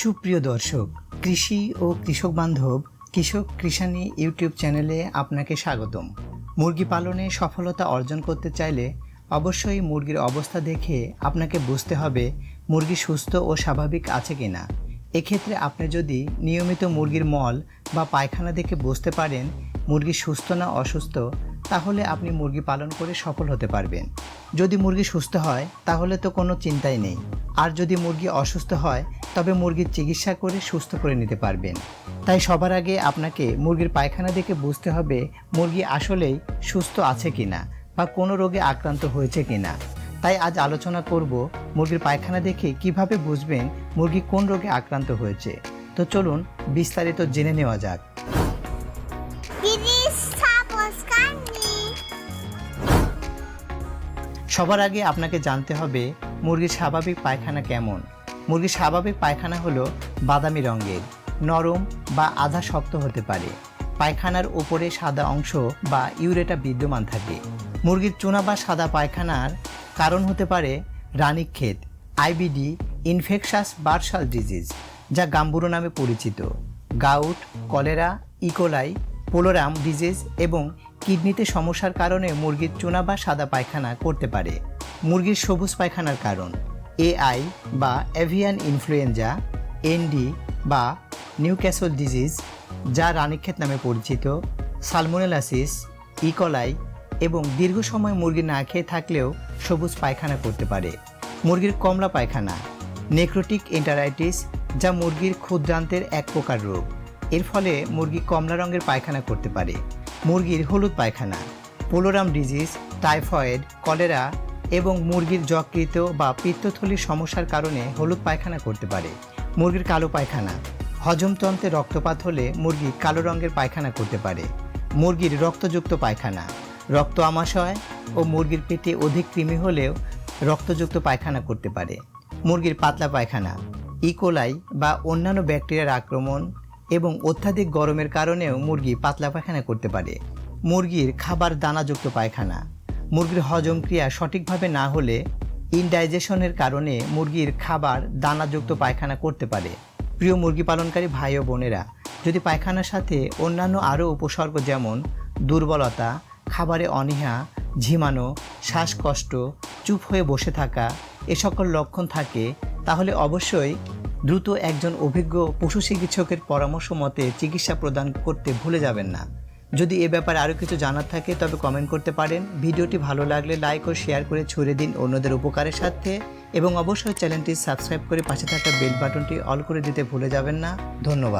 সুপ্রিয় দর্শক, কৃষি ও কৃষক বান্ধব, কৃষক কৃষানি ইউটিউব চ্যানেলে আপনাকে স্বাগতম। মুরগি পালনে সফলতা অর্জন করতে চাইলে অবশ্যই মুরগির অবস্থা দেখে আপনাকে বুঝতে হবে মুরগি সুস্থ ও স্বাভাবিক আছে কিনা। এক্ষেত্রে আপনি যদি নিয়মিত মুরগির মল বা পায়খানা দেখে বুঝতে পারেন, মুরগি সুস্থ না অসুস্থ তাহলে আপনি মুরগি পালন করে সফল হতে পারবেন। যদি মুরগি সুস্থ হয়, তাহলে তো কোনো চিন্তাই নেই। আর যদি মুরগি অসুস্থ হয়, তবে মুরগির চিকিৎসা করে সুস্থ করে নিতে পারবেন। তাই সবার আগে আপনাকে মুরগির পায়খানা দেখে বুঝতে হবে, মুরগি আসলেই সুস্থ আছে কিনা বা কোনো রোগে আক্রান্ত হয়েছে কিনা। তাই আজ আলোচনা করব মুরগির পায়খানা দেখে কীভাবে বুঝবেন মুরগি কোন রোগে আক্রান্ত হয়েছে। তো চলুন বিস্তারিত জেনে নেওয়া যাক. সবার আগে আপনাকে জানতে হবে মুরগির স্বাভাবিক পায়খানা কেমন। মুরগির স্বাভাবিক পায়খানা হলো বাদামি রঙের, নরম বা আধা শক্ত হতে পারে। পায়খানার উপরে সাদা অংশ বা ইউরেটা বিদ্যমান থাকে। মুরগির চুনা বা সাদা পায়খানার কারণ হতে পারে Ranikhet, IBD, infectious bursal disease, যা গাম্বুরো নামে পরিচিত। Gout, cholera, E coli pullorum disease এবং কিডনিতে সমস্যার কারণে মুরগির চুনা বা সাদা পায়খানা করতে পারে। মুরগির সবুজ পায়খানার কারণ, এআই বা এভিয়ান ইনফ্লুয়েঞ্জা এনডি বা নিউক্যাসল ডিজিজ, যা রানীক্ষেত নামে পরিচিত, সালমোনেলাসিস ইকলাই এবং দীর্ঘ সময় মুরগি না খেয়ে থাকলেও সবুজ পায়খানা করতে পারে। মুরগির কমলা পায়খানা, নেক্রোটিক এন্টারাইটিস, যা মুরগির ক্ষুদ্রান্তের এক প্রকার রোগ। এর ফলে মুরগি কমলা রঙের পায়খানা করতে পারে। মুরগির হলুদ পায়খানা, পোলোরাম ডিজিজ, টাইফয়েড, কলেরা এবং মুরগির যকৃত বা পিত্তথলির সমস্যার কারণে হলুদ পায়খানা করতে পারে। মুরগির কালো পায়খানা হজমতন্ত্রে রক্তপাত হলে মুরগি কালো রঙের পায়খানা করতে পারে। মুরগির রক্তযুক্ত পায়খানা, রক্ত আমাশয় ও মুরগির পেটে অধিক কৃমি হলেও রক্তযুক্ত পায়খানা করতে পারে। মুরগির পাতলা পায়খানা ইকোলাই বা অন্যান্য ব্যাকটেরিয়ার আক্রমণ এবং অত্যাধিক গরমের কারণেও মুরগি পাতলা পায়খানা করতে পারে। মুরগির খাবার দানাযুক্ত পায়খানা। মুরগির হজম ক্রিয়া সঠিকভাবে না হলে ইনডাইজেশনের কারণে মুরগির খাবার দানাযুক্ত পায়খানা করতে পারে। প্রিয় মুরগি পালনকারী ভাই ও বোনেরা, যদি পায়খানার সাথে অন্যান্য আরও উপসর্গ যেমন দুর্বলতা, খাবারে অনীহা, ঝিমানো, শ্বাসকষ্ট, চুপ হয়ে বসে থাকা এ সকল লক্ষণ থাকে, তাহলে অবশ্যই দ্রুত একজন অভিজ্ঞ পশু চিকিৎসকের পরামর্শ মতে চিকিৎসা প্রদান করতে ভুলে যাবেন না। যদি এ ব্যাপারে আরও কিছু জানার থাকে, তবে কমেন্ট করতে পারেন। ভিডিওটি ভালো লাগলে লাইক ও শেয়ার করে ছড়িয়ে দিন অন্যদের উপকারের সাথে এবং অবশ্যই চ্যানেলটি সাবস্ক্রাইব করে পাশে থাকা বেল বাটনটি অল করে দিতে ভুলে যাবেন না। ধন্যবাদ।